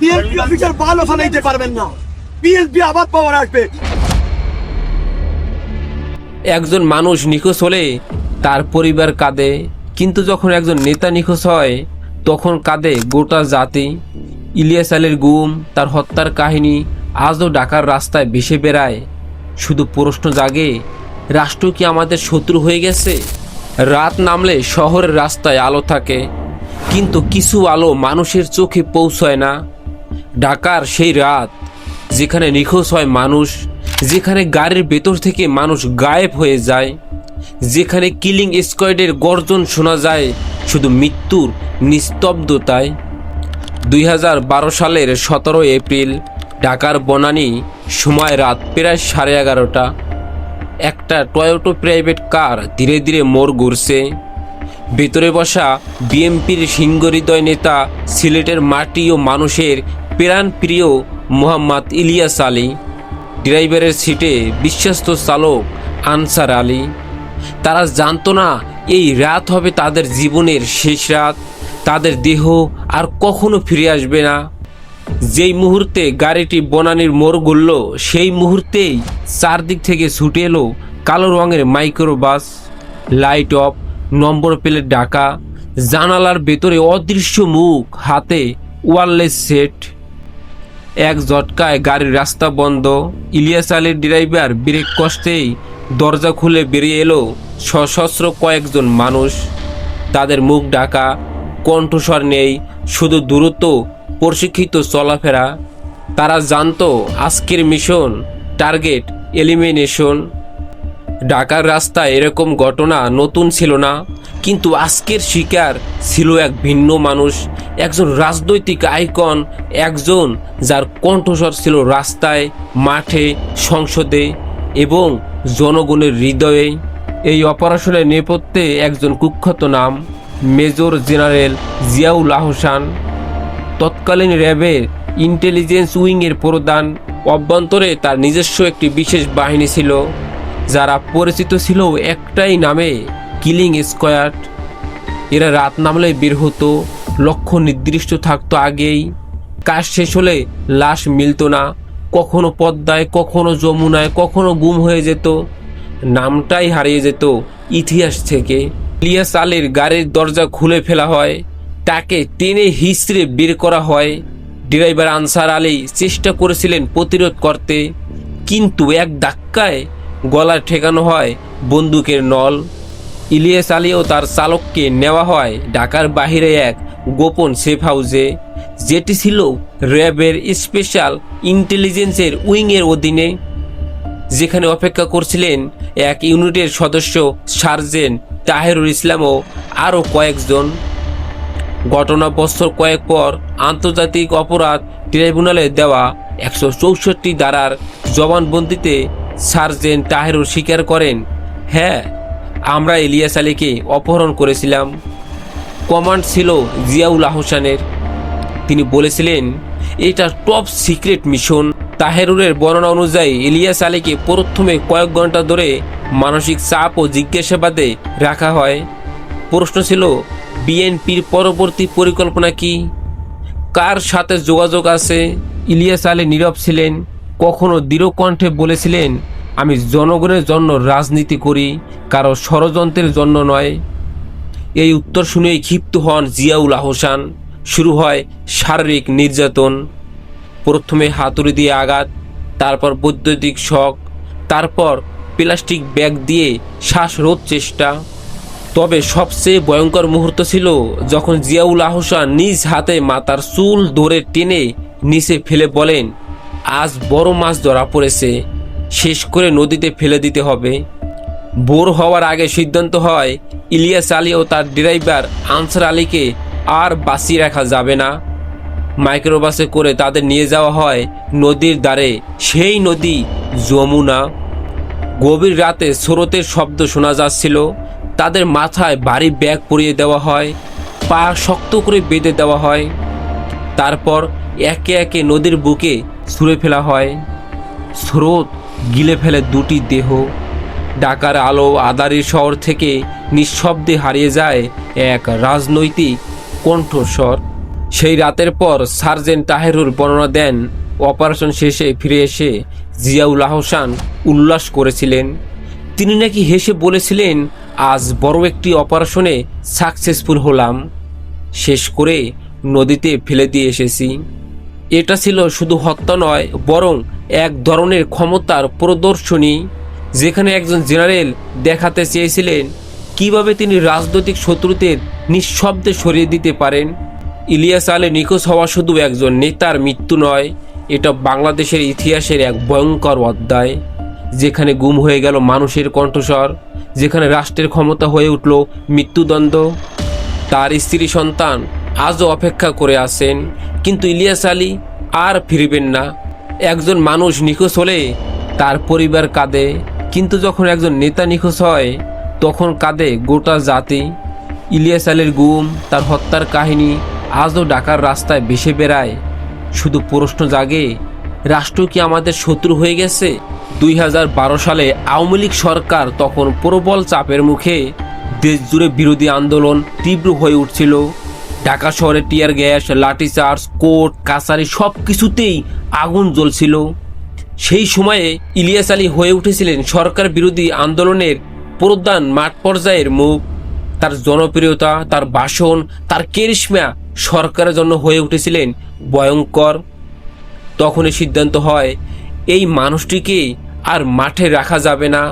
BNP officer ভালো ফালাইতে পারবেন না। বিএনপি আবার পাওয়ার আসবে। একজন মানুষ নিখোঁজ হলে তার পরিবার কাঁদে, কিন্তু যখন একজন নেতা নিখোঁজ হয়, তখন কাঁদে গোটা জাতি। ইলিয়াস আলীর গুম, তার হত্যার কাহিনী আজও ঢাকার রাস্তায় ভেসে বেড়ায়। শুধু প্রশ্ন জাগে, রাষ্ট্র কি আমাদের শত্রু হয়ে গেছে? রাত নামলে শহরের রাস্তায় আলো থাকে, কিন্তু কিছু আলো মানুষের চোখে পৌঁছয় না। ঢাকার সেই রাত যেখানে নিখোঁজ হয় মানুষ, যেখানে গাড়ির ভেতর থেকে মানুষ গায়েব হয়ে যায়, যেখানে কিলিং স্কোয়াডের গর্জন শোনা যায় শুধু মৃত্যুর নিস্তব্ধতায়। দুই হাজার বারো সালের সতেরো এপ্রিল, ঢাকার বনানী সময় রাত প্রায় সাড়ে এগারোটা। একটা টয়োটো প্রাইভেট কার ধীরে ধীরে মোড় ঘুরছে। ভেতরে বসা বিএমপির সিংহহৃদয় নেতা, সিলেটের মাটি ও মানুষের প্রাণ প্রিয় মোহাম্মদ ইলিয়াস আলী, ড্রাইভারের সিটে বিশ্বস্ত চালক আনসার আলী। তারা জানতো না এই রাত হবে তাদের জীবনের শেষ রাত, তাদের দেহ আর কখনো ফিরে আসবে না। যেই মুহূর্তে গাড়িটি বনানির মোড় ঘুরল, সেই মুহূর্তেই চারদিক থেকে ছুটে এলো কালো রঙের micro bus light off, number plate ডাকা জানালার ভেতরে অদৃশ্য মুখ, হাতে ওয়ারলেস সেট। এক ঝটকায় গাড়ির রাস্তা বন্ধ। ইলিয়াস আলীর ড্রাইভার ব্রেক কষ্টেই দরজা খুলে বেরিয়ে এলো সশস্ত্র কয়েকজন মানুষ। তাদের মুখ ঢাকা, কণ্ঠস্বর নেই, শুধু দূরত্ব প্রশিক্ষিত চলাফেরা। তারা জানত আজকের মিশন, টার্গেট, এলিমিনেশন ঢাকার রাস্তায় এরকম ঘটনা নতুন ছিল না। কিন্তু আজকের শিকার ছিল এক ভিন্ন মানুষ, একজন রাজনৈতিক আইকন, একজন যার কণ্ঠস্বর ছিল রাস্তায়, মাঠে, সংসদে এবং জনগণের হৃদয়ে। এই অপারেশনের নেপথ্যে একজন কুখ্যাত নাম, মেজর জেনারেল জিয়াউল আহসান। তৎকালীন র্যাবের ইন্টেলিজেন্স উইংয়ের প্রধান। অভ্যন্তরে তার নিজস্ব একটি বিশেষ বাহিনী ছিল। যারা পরিচিত ছিল একটাই নামে কিলিং স্কোয়াড এরা রাত নামলে বের হতো, লক্ষ্য নির্দিষ্ট থাকতো আগেই। কাজ শেষ হলে লাশ মিলতো না, কখনো পদ্মায়, কখনো যমুনায়, কখনো গুম হয়ে যেত। নামটাই হারিয়ে যেত ইতিহাস থেকে। ইলিয়াস আলীর গাড়ির দরজা খুলে ফেলা হয়, তাকে টেনে হিসড়ে বের করা হয়। ড্রাইভার আনসার আলী চেষ্টা করেছিলেন প্রতিরোধ করতে, কিন্তু এক ধাক্কায় গলায় ঠেকানো হয় বন্দুকের নল। ইলিয়াস আলী ও তার চালককে নেওয়া হয় ঢাকার বাহিরে এক গোপন সেফ হাউসে যেটি ছিল র্যাবের স্পেশাল ইন্টেলিজেন্সের উইংয়ের অধীনে। যেখানে অপেক্ষা করছিলেন এক ইউনিটের সদস্য সার্জেন্ট তাহেরুল ইসলাম ও আরও কয়েকজন। ঘটনা বছর কয়েক পর আন্তর্জাতিক অপরাধ ট্রাইব্যুনালে দেওয়া একশো চৌষট্টি ধারার জবানবন্দিতে সার্জেন্ট তাহেরুল স্বীকার করেন। হ্যাঁ আমরা ইলিয়াস আলীকে অপহরণ করেছিলাম। কমান্ড ছিল জিয়াউল আহসানের। তিনি বলেছিলেন, এটা টপ সিক্রেট মিশন। তাহেরুরের বর্ণনা অনুযায়ী ইলিয়াস আলীকে প্রথমে কয়েক ঘণ্টা ধরে মানসিক চাপ ও জিজ্ঞাসাবাদে রাখা হয়। প্রশ্ন ছিল, বিএনপির পরবর্তী পরিকল্পনা কি? কার সাথে যোগাযোগ আছে? ইলিয়াস আলী নীরব ছিলেন। কখনো দৃঢ় কণ্ঠে বলেছিলেন, আমি জনগণের জন্য রাজনীতি করি, কারও ষড়যন্ত্রের জন্য নয়। এই উত্তর শুনেই ক্ষিপ্ত হন জিয়াউল আহসান। শুরু হয় শারীরিক নির্যাতন। প্রথমে হাতুড়ি দিয়ে আঘাত, তারপর বৈদ্যুতিক শখ তারপর প্লাস্টিক ব্যাগ দিয়ে শ্বাসরোধ চেষ্টা। তবে সবচেয়ে ভয়ঙ্কর মুহূর্ত ছিল যখন জিয়াউল আহসান নিজ হাতে মাথার চুল ধরে টেনে নিচে ফেলে বলেন আজ বড় মাছ ধরা পড়েছে। শেষ করে নদীতে ফেলে দিতে হবে। বোর হওয়ার আগে সিদ্ধান্ত হয়, ইলিয়াস আলী ও তার ড্রাইভার আনসার আলীকে আর বাঁচিয়ে রাখা যাবে না। মাইক্রোবাসে করে তাদের নিয়ে যাওয়া হয় নদীর ধারে। সেই নদী যমুনা। গভীর রাতে স্রোতের শব্দ শোনা যাচ্ছিল। তাদের মাথায় ভারী ব্যাগ পরিয়ে দেওয়া হয়। পা শক্ত করে বেঁধে দেওয়া হয়। তারপর একে একে নদীর বুকে ছুঁড়ে ফেলা হয়। স্রোত গিলে ফেলে দুটি দেহ। ঢাকার আলো আদারি শহর থেকে নিঃশব্দে হারিয়ে যায় এক রাজনৈতিক কণ্ঠস্বর। সেই রাতের পর সার্জেন্ট তাহেরুর বর্ণনা দেন, অপারেশন শেষে ফিরে এসে জিয়াউল আহসান উল্লাস করেছিলেন। তিনি নাকি হেসে বলেছিলেন, আজ বড় একটি অপারেশনে সাকসেসফুল হলাম। শেষ করে নদীতে ফেলে দিয়ে এসেছি। এটা ছিল শুধু হত্যা নয়, বরং এক ধরনের ক্ষমতার প্রদর্শনী, যেখানে একজন জেনারেল দেখাতে চেয়েছিলেন কীভাবে তিনি রাজনৈতিক শত্রুদের নিঃশব্দে সরিয়ে দিতে পারেন। ইলিয়াস আলে নিখোঁজ হওয়া শুধু একজন নেতার মৃত্যু নয়, এটা বাংলাদেশের ইতিহাসের এক ভয়ঙ্কর অধ্যায়, যেখানে গুম হয়ে গেল মানুষের কণ্ঠস্বর, যেখানে রাষ্ট্রের ক্ষমতা হয়ে উঠল মৃত্যুদণ্ড। তার স্ত্রী সন্তান আজও অপেক্ষা করে আছেন কিন্তু ইলিয়াস আলী আর ফিরবেন না। একজন মানুষ নিখোঁজ হলে তার পরিবার কাঁদে। কিন্তু যখন একজন নেতা নিখোঁজ হয়, তখন কাঁদে গোটা জাতি। ইলিয়াস আলীর গুম, তার হত্যার কাহিনী আজও ঢাকার রাস্তায় ভেসে বেড়ায়। শুধু প্রশ্ন জাগে, রাষ্ট্র কি আমাদের শত্রু হয়ে গেছে? দুই হাজার বারো সালে আওয়ামী লীগ সরকার তখন প্রবল চাপের মুখে দেশ জুড়ে বিরোধী আন্দোলন তীব্র হয়ে উঠছিল। ঢাকা শহরে টিয়ার গ্যাস লাঠিচার্জ কোর্ট কাছারি সব কিছুতেই আগুন জ্বলছিল। সেই সময়ে ইলিয়াস আলী হয়ে উঠেছিলেন সরকার বিরোধী আন্দোলনের প্রধান মাঠ পর্যায়ের মুখ। তার জনপ্রিয়তা, তার ভাষণ, তার কেরিশমা সরকারের জন্য হয়ে উঠেছিলেন ভয়ঙ্কর। তখনই সিদ্ধান্ত হয়, এই মানুষটিকে আর মাঠে রাখা যাবে না।